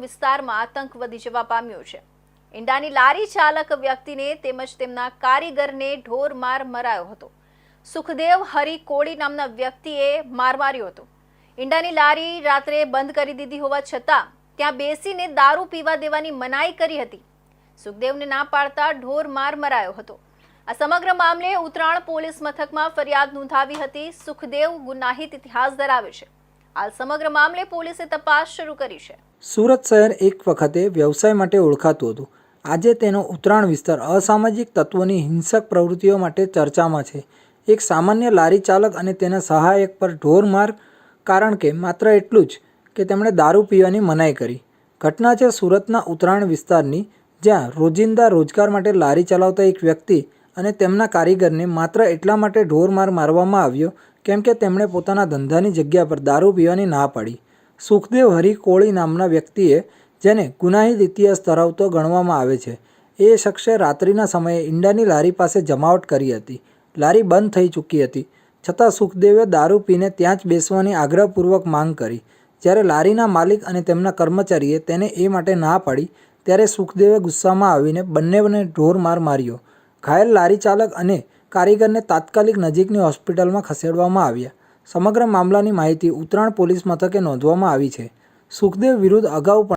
વિસ્તારમાં આતંક વધી જવા પામ્યો છે. ઈંડાની લારી ચાલક વ્યક્તિને તેમજ તેમના કારીગરને ઢોર માર મરાયો હતો. સુખદેવ હરી કોળી નામના વ્યક્તિએ માર માર્યો હતો. ઈંડાની લારી રાત્રે બંધ કરી દીધી હોવા છતાં ત્યાં બેસીને દારૂ પીવા દેવાની મનાઈ કરી હતી. સુખદેવને ના પાડતા ઢોર માર મરાયો હતો. આ સમગ્ર મામલે ઉત્તરાણ પોલીસ મથકમાં ફરિયાદ નોંધાવી હતી. સુખદેવ ગુનાહિત ઇતિહાસ ધરાવે છે. હાલ સમગ્ર મામલે પોલીસે તપાસ શરૂ કરી છે. સુરત શહેર એક વખતે વ્યવસાય માટે ઓળખાતું હતું. આજે તેનો ઉત્તરાયણ વિસ્તાર અસામાજિક તત્વોની હિંસક પ્રવૃત્તિઓ માટે ચર્ચામાં છે. એક સામાન્ય લારી ચાલક અને તેના સહાયક પર ઢોર માર કારણ કે માત્ર એટલું જ કે તેમણે દારૂ પીવાની મનાઈ કરી. ઘટના છે સુરતના ઉત્તરાયણ વિસ્તારની, જ્યાં રોજિંદા રોજગાર માટે લારી ચલાવતા એક વ્યક્તિ અને તેમના કારીગરને માત્ર એટલા માટે ઢોર માર મારવામાં આવ્યો કેમ કે તેમણે પોતાના ધંધાની જગ્યા પર દારૂ પીવાની ના પાડી. સુખદેવ હરિ કોળી નામના વ્યક્તિએ, જેને ગુનાહિત ઇતિહાસ ધરાવતો ગણવામાં આવે છે, એ શખ્સે રાત્રિના સમયે ઈંડાની લારી પાસે જમાવટ કરી હતી. લારી બંધ થઈ ચૂકી હતી. છતાં સુખદેવે દારૂ પીને ત્યાં જ બેસવાની આગ્રહપૂર્વક માંગ કરી. જ્યારે લારીના માલિક અને તેમના કર્મચારીએ તેને એ માટે ના પાડી, ત્યારે સુખદેવે ગુસ્સામાં આવીને બંનેને ઢોર માર માર્યો. ઘાયલ લારી ચાલક અને કારીગરને તાત્કાલિક નજીકની હોસ્પિટલમાં ખસેડવામાં આવ્યા. સમગ્ર મામલાની માહિતી ઉત્તરાણ પોલીસ મથકે નોંધવામાં આવી છે. સુખદેવ વિરુદ્ધ અગાઉ પણ